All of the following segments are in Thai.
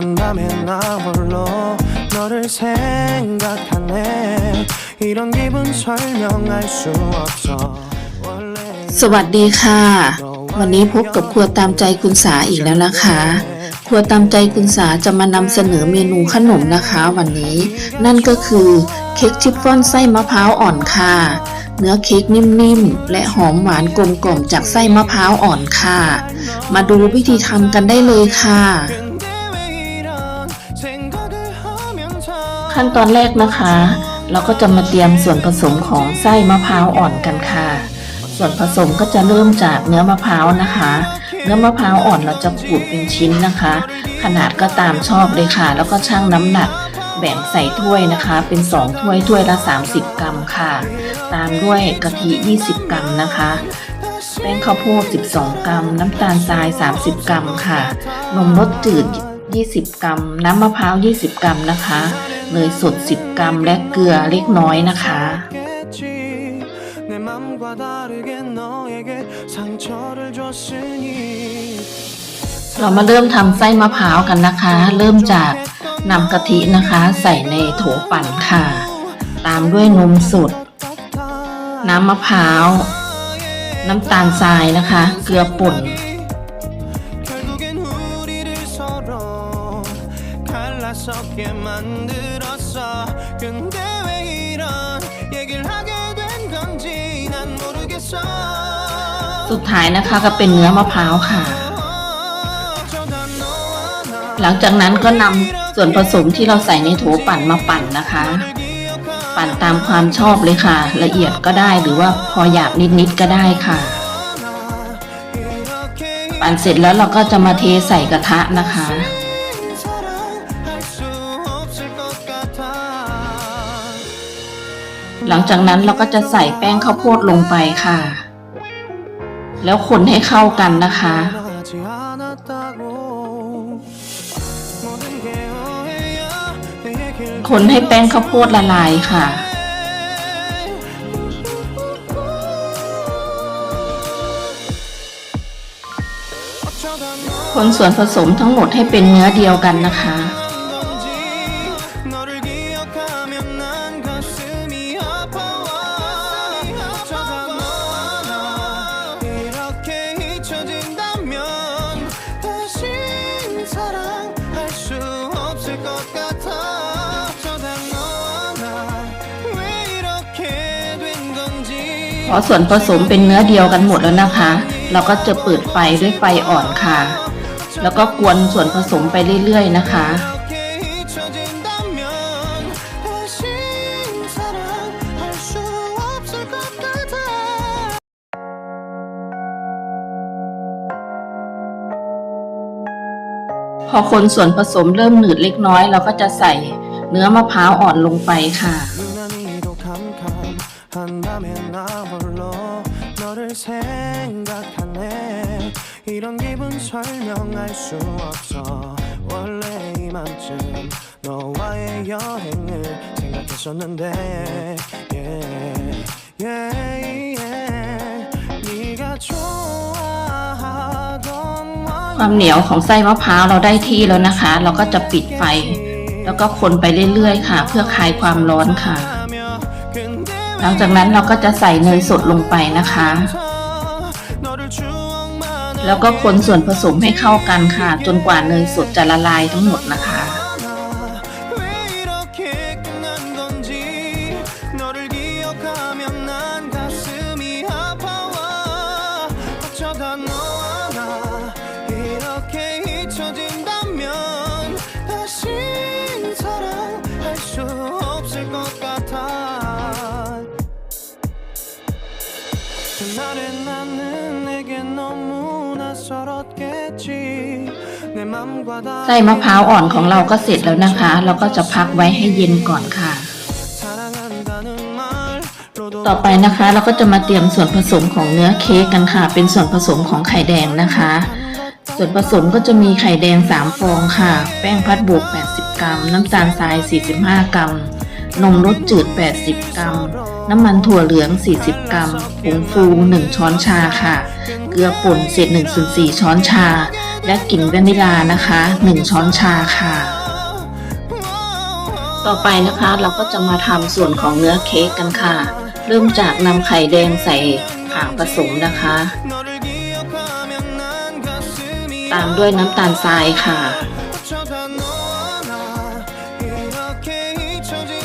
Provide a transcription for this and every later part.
한다면 나 홀로 너를 생각하네 이런 기분 설명할 수 없어 원래 สวัสดีค่ะ วันนี้พบกับครัวตามใจคุณสาอีกแล้วนะคะ ครัวตามใจคุณสาจะมานำเสนอเมนูขนมนะคะ วันนี้ นั่นก็คือเค้กชิฟฟ่อนไส้มะพร้าวอ่อนค่ะ เนื้อเค้กนิ่มๆ และหอมหวานกลมกล่อมจากไส้มะพร้าวอ่อนค่ะ มาดูวิธีทำกันได้เลยค่ะ ขั้นตอนแรกนะคะ เราก็จะมาเตรียมส่วนผสมของไส้มะพร้าวอ่อนกันค่ะ ส่วนผสมก็จะเริ่มจากเนื้อมะพร้าวนะคะ เนื้อมะพร้าวอ่อนเราจะขูดเป็นชิ้นนะคะ ขนาดก็ตามชอบเลยค่ะ แล้วก็ชั่งน้ำหนักแบ่งใส่ถ้วยนะคะ เป็น 2 ถ้วยถ้วยละ 30 กรัมค่ะ ตามด้วยกะทิ 20 กรัมนะคะแป้งข้าวโพด 12 กรัม น้ำตาลทราย 30 กรัมค่ะ นมรสจืด 20 กรัม น้ำมะพร้าว 20 กรัมนะคะ เนยสด 10 กรัม และเกลือเล็กน้อยนะคะ เรามาเริ่มทำไส้มะพร้าวกันนะคะ เริ่มจากนำกะทินะคะ ใส่ในโถปั่นค่ะ ตามด้วยนมสด น้ำมะพร้าว น้ำตาลทรายนะคะ เกลือป่น 갈라서게 만들었어 근데 왜 이런 얘기를 하게 된 건지 난 모르겠어 สุดท้ายนะคะก็เป็นเนื้อมะพร้าวค่ะ 어쩌다 너와 나 หลังจากนั้นก็นำส่วนผสมที่เราใส่ในโถปั่นมาปั่นนะคะ ปั่นตามความชอบเลยค่ะ ละเอียดก็ได้หรือว่าพอหยาบนิดๆก็ได้ค่ะ 이렇게 ปั่นเสร็จแล้วเราก็จะมาเทใส่กระทะนะคะ หลังจากนั้นเราก็จะใส่แป้งข้าวโพดลงไปค่ะ แล้วคนให้เข้ากันนะคะ คนให้แป้งข้าวโพดละลายค่ะคนส่วนผสมทั้งหมดให้เป็นเนื้อเดียวกันนะคะ พอส่วนผสมเป็นเนื้อเดียวกันหมดแล้วนะคะ เราก็จะเปิดไฟด้วยไฟอ่อนค่ะ แล้วก็กวนส่วนผสมไปเรื่อยๆนะคะ พอคนส่วนผสมเริ่มหนืดเล็กน้อย เราก็จะใส่เนื้อมะพร้าวอ่อนลงไปค่ะ 한다면 나 홀로 너를 생각하네 이런 기분 설명할 수 없어 원래 이맘쯤 너와의 여행을 생각했었는데 yeah, yeah, yeah. 네가 좋아하던 ความเหนียวของไส้มะพร้าวเราได้ที่แล้วนะคะ เราก็จะปิดไฟ แล้วก็คนไปเรื่อยๆค่ะ เพื่อคลายความร้อนค่ะ หลังจากนั้นเราก็จะใส่เนยสดลงไปนะคะ แล้วก็คนส่วนผสมให้เข้ากันค่ะ จนกว่าเนยสดจะละลายทั้งหมดนะคะ ไส้มะพร้าวอ่อนของเราก็เสร็จแล้วนะคะ เราก็จะพักไว้ให้เย็นก่อนค่ะ ต่อไปนะคะเราก็จะมาเตรียมส่วนผสมของเนื้อเค้กกันค่ะ เป็นส่วนผสมของไข่แดงนะคะ ส่วนผสมก็จะมีไข่แดง 3 ฟองค่ะ แป้งพัดบุก 80 กรัม น้ำตาลทราย 45 กรัม นมรสจืด 80 กรัม น้ำมันถั่วเหลือง 40 กรัมผงฟู 1 ช้อนชาค่ะ เกลือป่นเศษ1ส่วน4ช้อนชา และกลิ่นวานิลานะคะ1ช้อนชาค่ะ ต่อไปนะคะเราก็จะมาทำส่วนของเนื้อเค้กกันค่ะ เริ่มจากนำไข่แดงใส่อ่างผสมนะคะ ตามด้วยน้ำตาลทรายค่ะ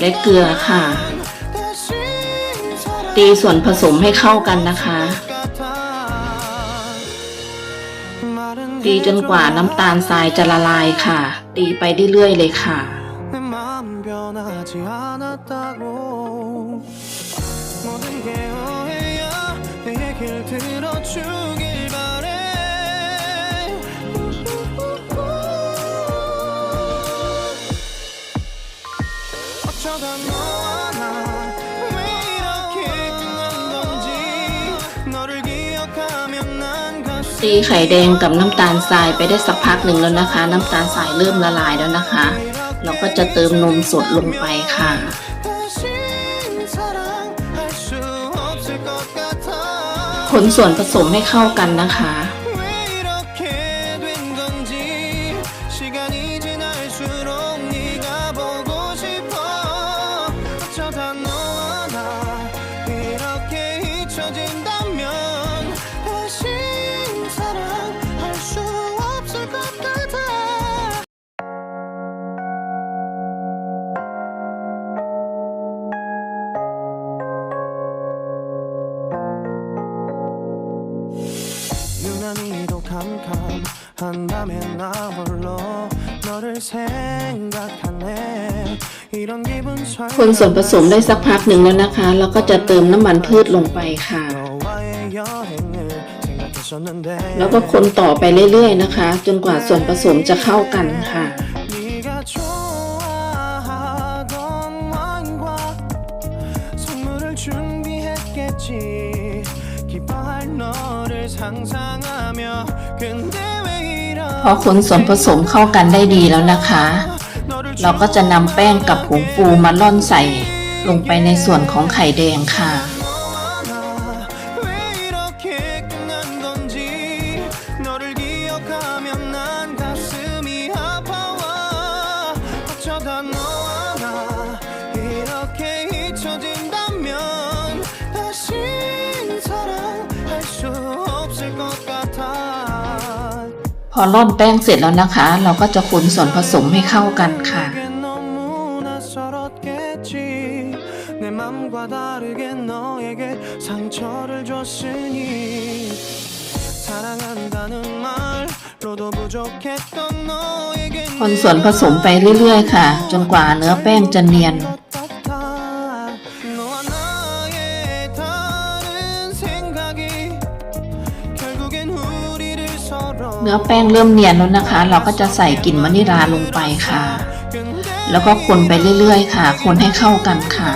และเกลือค่ะ ตีส่วนผสมให้เข้ากันนะคะ ตีจนกว่าน้ำตาลทรายจะละลายค่ะ ตีไปเรื่อยๆเลยค่ะ ตีไข่แดงกับน้ำตาลทรายไปได้สักพักหนึ่งแล้วนะคะ น้ำตาลทรายเริ่มละลายแล้วนะคะ เราก็จะเติมนมสดลงไปค่ะคนส่วนผสมให้เข้ากันนะคะ คนส่วนผสมได้สักพักหนึ่งแล้วนะคะ แล้วก็จะเติมน้ำมันพืชลงไปค่ะ แล้วก็คนต่อไปเรื่อยๆนะคะ จนกว่าส่วนผสมจะเข้ากันค่ะ อคนส่วนผสมเข้ากันได้ดีแล้วนะคะ 너를 เราก็จะนำแป้งกับผงฟูมาล่อนใส่ลงไปในส่วนของไข่แดงค่ะ 너와 나 왜 이렇게 끝난 건지 너를 기억하면 난 가슴이 아파와 พอร่อนแป้งเสร็จแล้วนะคะ เราก็จะคนส่วนผสมให้เข้ากันค่ะ คนส่วนผสมไปเรื่อยๆ ค่ะ จนกว่าเนื้อแป้งจะเนียน เนื้อแป้งเริ่มเนียนแล้วนะคะ เราก็จะใส่กลิ่นวานิราลงไปค่ะ แล้วก็คนไปเรื่อยๆ ค่ะ คนให้เข้ากันค่ะ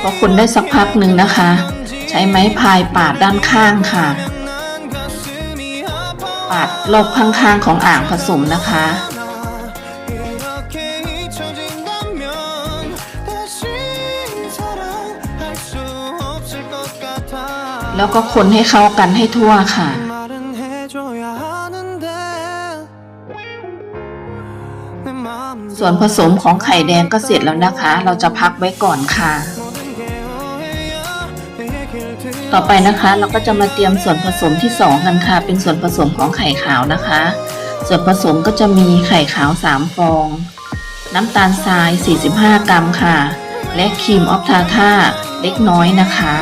พอคนได้สักพักหนึ่งนะคะ ใช้ไม้พายปาดด้านข้างค่ะ ปาดรอบข้างๆของอ่างผสมนะคะ แล้วก็คนให้เข้ากันให้ทั่วค่ะ ส่วนผสมของไข่แดงก็เสร็จแล้วนะคะ เราจะพักไว้ก่อนค่ะ ต่อไปนะคะเราก็จะมาเตรียมส่วนผสมที่สองกันค่ะ เป็นส่วนผสมของไข่ขาวนะคะ ส่วนผสมก็จะมีไข่ขาว 3 ฟอง น้ำตาลทราย 45 กรัมค่ะ และครีมออฟทาท่าเล็กน้อยนะคะ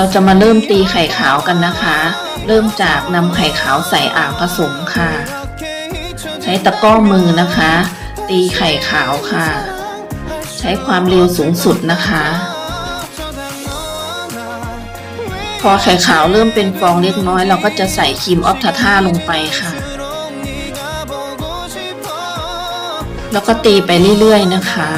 เราจะมาเริ่มตีไข่ขาวกันนะคะ เริ่มจากนำไข่ขาวใส่อ่างผสมค่ะ ใช้ตะก้อมือนะคะ ตีไข่ขาวค่ะ ใช้ความเร็วสูงสุดนะคะ พอไข่ขาวเริ่มเป็นฟองเล็กน้อย เราก็จะใส่ครีมออฟทาท่าลงไปค่ะ แล้วก็ตีไปเรื่อยๆนะคะ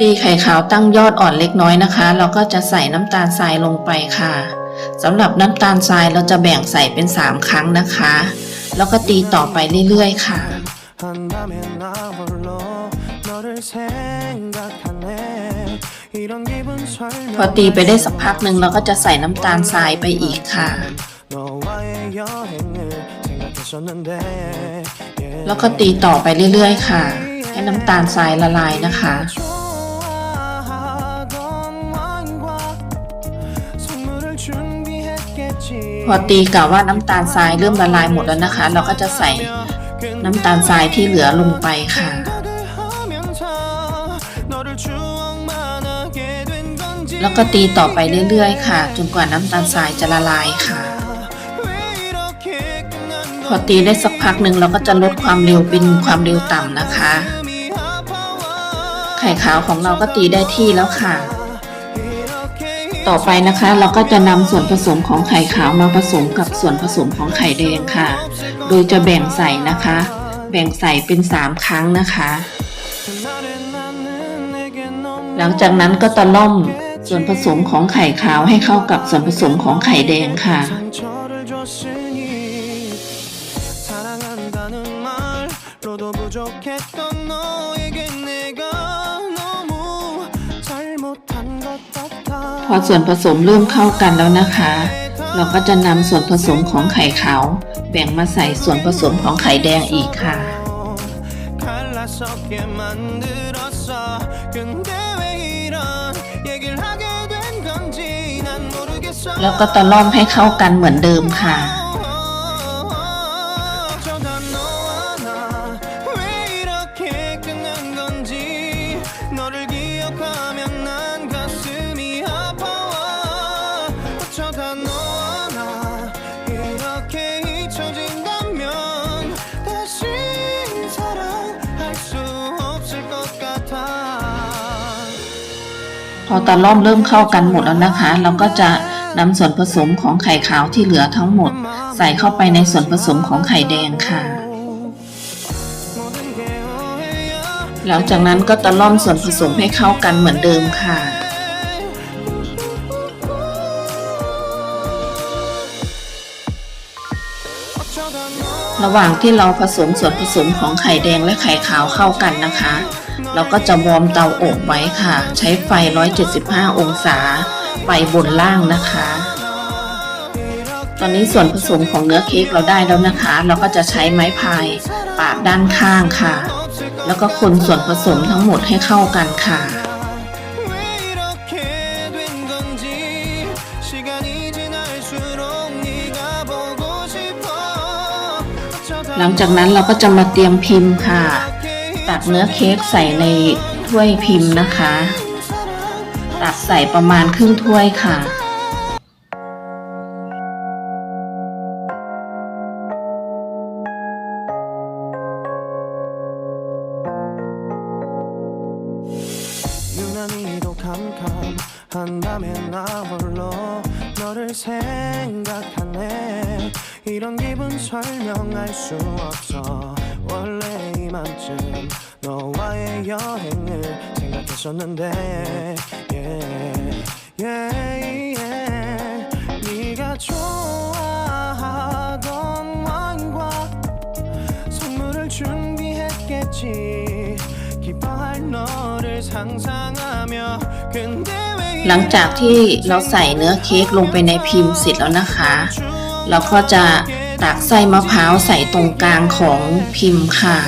ตีไข่ขาวตั้งยอดอ่อนเล็กน้อยนะคะ เราก็จะใส่น้ำตาลทรายลงไปค่ะสำหรับน้ำตาลทรายเราจะแบ่งใส่เป็น 3 ครั้งนะคะ แล้วก็ตีต่อไปเรื่อยๆค่ะ พอตีไปได้สักพักหนึ่งเราก็จะใส่น้ำตาลทรายไปอีกค่ะ แล้วก็ตีต่อไปเรื่อยๆ ค่ะ ให้น้ำตาลทรายละลายนะคะ พอตีกะว่าน้ำตาลทรายเริ่มละลายหมดแล้วนะคะ เราก็จะใส่น้ำตาลทรายที่เหลือลงไปค่ะแล้วก็ตีต่อไปเรื่อยๆ ค่ะ จนกว่าน้ำตาลทรายจะละลายค่ะ พอตีได้สักพักหนึ่งเราก็จะลดความเร็วเป็นความเร็วต่ำนะคะ ไข่ขาวของเราก็ตีได้ที่แล้วค่ะ ต่อไปนะคะ เราก็จะนำส่วนผสมของไข่ขาวมาผสมกับส่วนผสมของไข่แดงค่ะ โดยจะแบ่งใส่นะคะ แบ่งใส่เป็น 3 ครั้งนะคะ หลังจากนั้นก็ตะล่อมส่วนผสมของไข่ขาวให้เข้ากับส่วนผสมของไข่แดงค่ะ พอส่วนผสมเริ่มเข้ากันแล้วนะคะ เราก็จะนำส่วนผสมของไข่ขาวแบ่งมาใส่ส่วนผสมของไข่แดงอีกค่ะ แล้วก็ตะล่อมให้เข้ากันเหมือนเดิมค่ะ พอตะล่อมเริ่มเข้ากันหมดแล้วนะคะ เราก็จะนำส่วนผสมของไข่ขาวที่เหลือทั้งหมด ใส่เข้าไปในส่วนผสมของไข่แดงค่ะ หลังจากนั้นก็ตะล่อมส่วนผสมให้เข้ากันเหมือนเดิมค่ะ ระหว่างที่เราผสมส่วนผสมของไข่แดงและไข่ขาวเข้ากันนะคะ เราก็จะวอร์มเตาอบไว้ค่ะ ใช้ไฟ 175 องศา ไฟบนล่างนะคะ ตอนนี้ส่วนผสมของเนื้อเค้กเราได้แล้วนะคะ เราก็จะใช้ไม้พายปาดด้านข้างค่ะ แล้วก็คนส่วนผสมทั้งหมดให้เข้ากันค่ะ หลังจากนั้นเราก็จะมาเตรียมพิมพ์ค่ะ ตักเนื้อเค้กใส่ในถ้วยพิมพ์นะคะ ตักใส่ประมาณครึ่งถ้วยค่ะ 유난히도 캄캄한다면 나 홀로 너를 생각하네 이런 기분 설명할 수 없어 원래 이만큼 너와의 여행을 생각했었는데 yeah, yeah, yeah. 네가 좋아하던 와인과 선물을 준비했겠지 기뻐할 너를 상상하며 근데 왜 หลังจากที่เราใส่เนื้อเค้กลงไปในพิมพ์เสร็จแล้วนะคะ แล้วก็จะตักใส่มะพร้าวใส่ตรงกลางของพิมพ์ค่ะ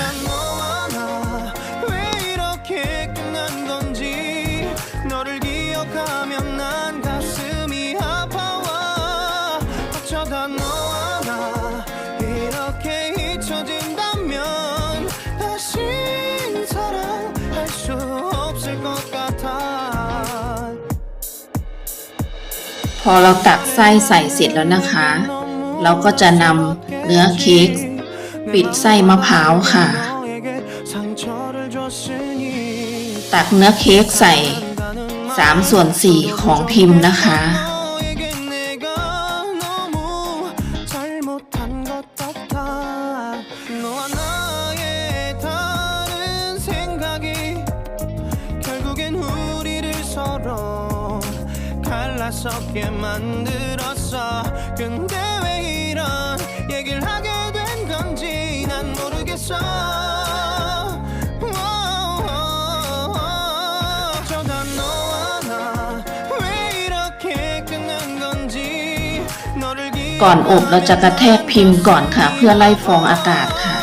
พอเราตักไส้ใส่เสร็จแล้วนะคะ เราก็จะนำเนื้อเค้กปิดไส้มะพร้าวค่ะ ตักเนื้อเค้กใส่ 3 ส่วน 4 ของพิมพ์นะคะ 너와 나의 다른 생각이 결국엔 우리를 서로 갈라 섞게 만들었어 근데 ก่อนอบเราจะกระแทกพิมพ์ก่อนค่ะ เพื่อไล่ฟองอากาศค่ะ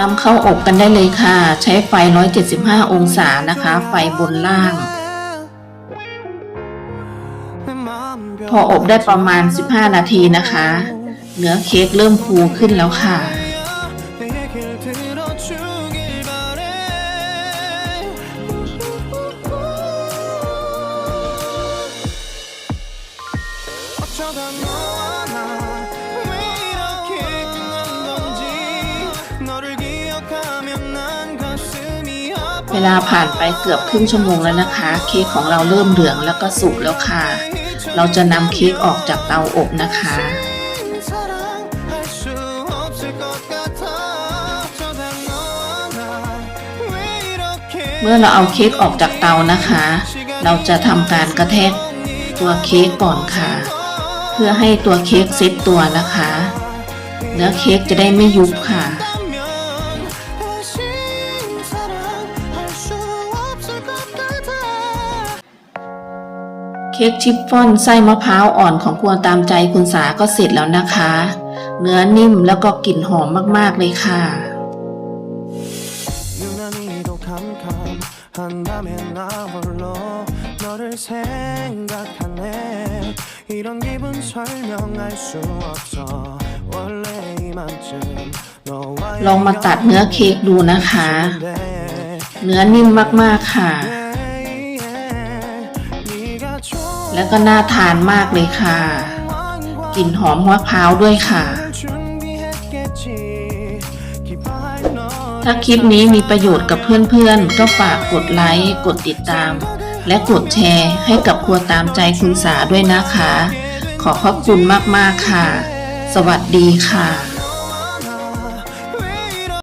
นำเข้าอบกันได้เลยค่ะ ใช้ไฟ 175 องศานะคะ ไฟบนล่าง พออบได้ประมาณ 15 นาทีนะคะ เนื้อเค้กเริ่มฟูขึ้นแล้วค่ะ เวลาผ่านไปเกือบครึ่งชั่วโมงแล้วนะคะ เค้กของเราเริ่มเหลืองแล้วก็สุกแล้วค่ะ เราจะนำเค้กออกจากเตาอบนะคะ เมื่อเราเอาเค้กออกจากเตานะคะ เราจะทำการกระแทกตัวเค้กก่อนค่ะ เพื่อให้ตัวเค้กเซตตัวนะคะ เนื้อเค้กจะได้ไม่ยุบค่ะ เค้กชิฟฟ่อนไส้มะพร้าวอ่อนของครัวตามใจคุณสาก็เสร็จแล้วนะคะ เนื้อนิ่มแล้วก็กลิ่นหอมมากๆเลยค่ะ ลองมาตัดเนื้อเค้กดูนะคะ เนื้อนิ่มมากๆค่ะ แล้วก็น่าทานมากเลยค่ะ กลิ่นหอมมะพร้าวด้วยค่ะ ถ้าคลิปนี้มีประโยชน์กับเพื่อนๆ ก็ฝากกดไลค์ กดติดตาม และกดแชร์ให้กับครัวตามใจคุณสาด้วยนะคะ ขอบพระคุณมากๆค่ะ สวัสดีค่ะ